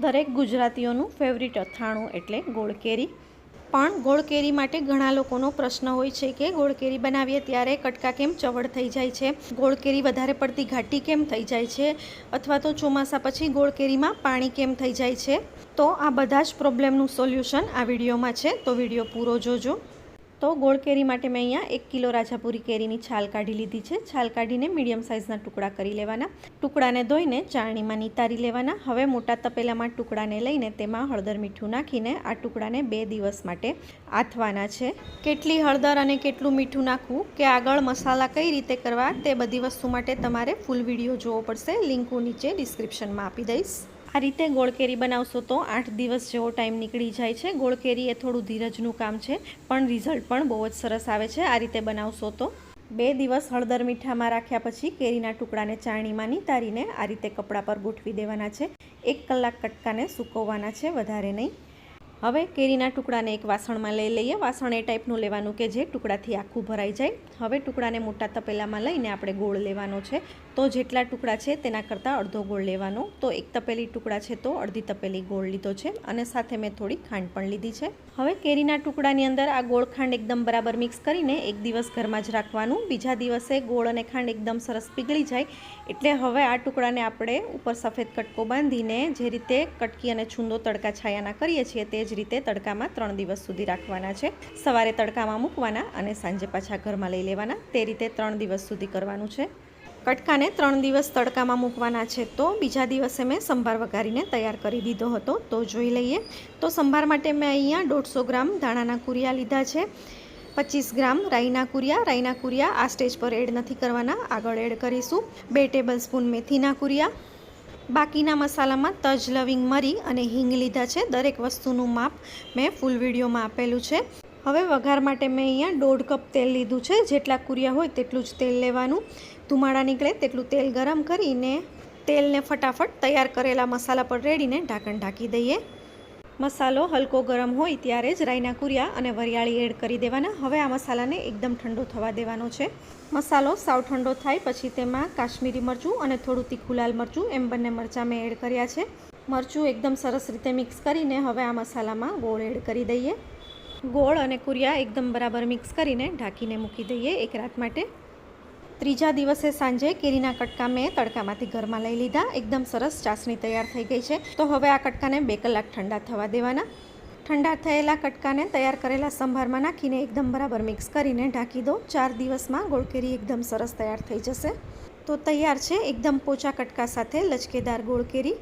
દરેક ગુજરાતીઓનું ફેવરિટ અથાણું એટલે ગોળકેરી. પણ ગોળકેરી માટે ઘણા લોકોનો પ્રશ્ન હોય છે કે ગોળકેરી બનાવીએ ત્યારે કટકા કેમ ચવડ થઈ જાય છે? ગોળકેરી વધારે પડતી ઘાટી કેમ થઈ જાય છે? અથવા તો ચોમાસા પછી ગોળકેરીમાં પાણી કેમ થઈ જાય છે? તો આ બધા જ પ્રોબ્લેમનું સોલ્યુશન આ વિડીયોમાં છે. તો વીડિયો પૂરો જોજો. તો ગોળ કેરી માટે મેં અહીંયા એક કિલો રાજાપુરી કેરીની છાલ કાઢી લીધી છે. છાલ કાઢીને મીડિયમ સાઇઝના ટુકડા કરી લેવાના. ટુકડાને ધોઈને ચાળણીમાં નિતારી લેવાના. હવે મોટા તપેલામાં ટુકડાને લઈને તેમાં હળદર મીઠું નાખીને આ ટુકડાને બે દિવસ માટે આથવાના છે. કેટલી હળદર અને કેટલું મીઠું નાખવું, કે આગળ મસાલા કઈ રીતે કરવા તે બધી વસ્તુ માટે તમારે ફૂલ વીડિયો જોવો પડશે. લિંક હું નીચે ડિસ્ક્રિપ્શનમાં આપી દઈશ. આ રીતે ગોળ કેરી બનાવશો તો આઠ દિવસ જેવો ટાઈમ નીકળી જાય છે. ગોળ કેરી એ થોડું ધીરજનું કામ છે, પણ રિઝલ્ટ પણ બહુ જ સરસ આવે છે. આ રીતે બનાવશો તો. બે દિવસ હળદર મીઠામાં રાખ્યા પછી કેરીના ટુકડાને ચાણીમાં નીતારીને આ રીતે કપડા પર ગોઠવી દેવાના છે. એક કલાક કટકાને સૂકવવાના છે, વધારે નહીં. હવે કેરીના ટુકડાને એક વાસણમાં લઈ લઈએ. વાસણ એ ટાઈપનું લેવાનું કે જે ટુકડાથી આખું ભરાઈ જાય. હવે ટુકડાને મોટા તપેલામાં લઈને આપણે ગોળ લેવાનો છે. તો જેટલા ટુકડા છે તેના કરતાં અડધો ગોળ લેવાનો. તો એક તપેલી ટુકડા છે તો અડધી તપેલી ગોળ લીધો છે અને સાથે મેં થોડી ખાંડ પણ લીધી છે. હવે કેરીના ટુકડાની અંદર આ ગોળ ખાંડ એકદમ બરાબર મિક્સ કરીને એક દિવસ ઘરમાં જ રાખવાનું. બીજા દિવસે ગોળ અને ખાંડ એકદમ સરસ પીગળી જાય. એટલે હવે આ ટુકડાને આપણે ઉપર સફેદ કટકો બાંધીને જે રીતે કટકી અને છૂંદો તડકા છાયાના કરીએ છીએ તે જ રીતે તડકામાં ત્રણ દિવસ સુધી રાખવાના છે. સવારે તડકામાં મૂકવાના અને સાંજે પાછા ઘરમાં લઈ લેવાના. તે રીતે ત્રણ દિવસ સુધી કરવાનું છે. કટકાને ત્રણ દિવસ તડકામાં મૂકવાના છે તો બીજા દિવસે મેં સંભાર વઘારીને તૈયાર કરી દીધો હતો. તો જોઈ લઈએ. તો સંભાર માટે મેં અહીંયા દોઢસો ગ્રામ ધાણાના કુરિયા લીધા છે. પચીસ ગ્રામ રાઈના કુરિયા. રાઈના કુરિયા આ સ્ટેજ પર એડ નથી કરવાના. આગળ એડ કરીશું. બે ટેબલ સ્પૂન મેથીના કુરિયા. બાકીના મસાલામાં તજ લવિંગ મરી અને હિંગ લીધા છે. દરેક વસ્તુનું માપ મેં ફૂલ વિડીયોમાં આપેલું છે. હવે વઘાર માટે મેં અહીંયા દોઢ કપ તેલ લીધું છે. જેટલા કુરિયા હોય તેટલું જ તેલ લેવાનું. ધુમાડા નીકળે તેટલું તેલ ગરમ કરીને તેલને ફટાફટ તૈયાર કરેલા મસાલા પર રેડીને ઢાંકણ ઢાંકી દઈએ. મસાલો હલકો ગરમ હોય ત્યારે જ રાઈના કુરિયા અને વરિયાળી એડ કરી દેવાના. હવે આ મસાલાને એકદમ ઠંડો થવા દેવાનો છે. મસાલો સાવ ઠંડો થાય પછી તેમાં કાશ્મીરી મરચું અને થોડું તીખું લાલ મરચું એમ બંને મરચાં મેં એડ કર્યા છે. મરચું એકદમ સરસ રીતે મિક્સ કરીને હવે આ મસાલામાં ગોળ એડ કરી દઈએ. ગોળ અને કુરિયા એકદમ બરાબર મિક્સ કરીને ઢાંકીને મૂકી દઈએ એક રાત માટે. ત્રીજા દિવસે સાંજે કેરીના કટકા મેં તડકામાંથી ઘરમાં લઈ લીધા. એકદમ સરસ ચાસણી તૈયાર થઈ ગઈ છે. તો હવે આ કટકાને બે કલાક ઠંડા થવા દેવાના. ઠંડા થયેલા કટકાને તૈયાર કરેલા સંભારમાં નાખીને એકદમ બરાબર મિક્સ કરીને ઢાંકી દો. ચાર દિવસમાં ગોળ કેરી એકદમ સરસ તૈયાર થઈ જશે. તો તૈયાર છે. એકદમ પોચા કટકા સાથે લચકેદાર ગોળ કેરી.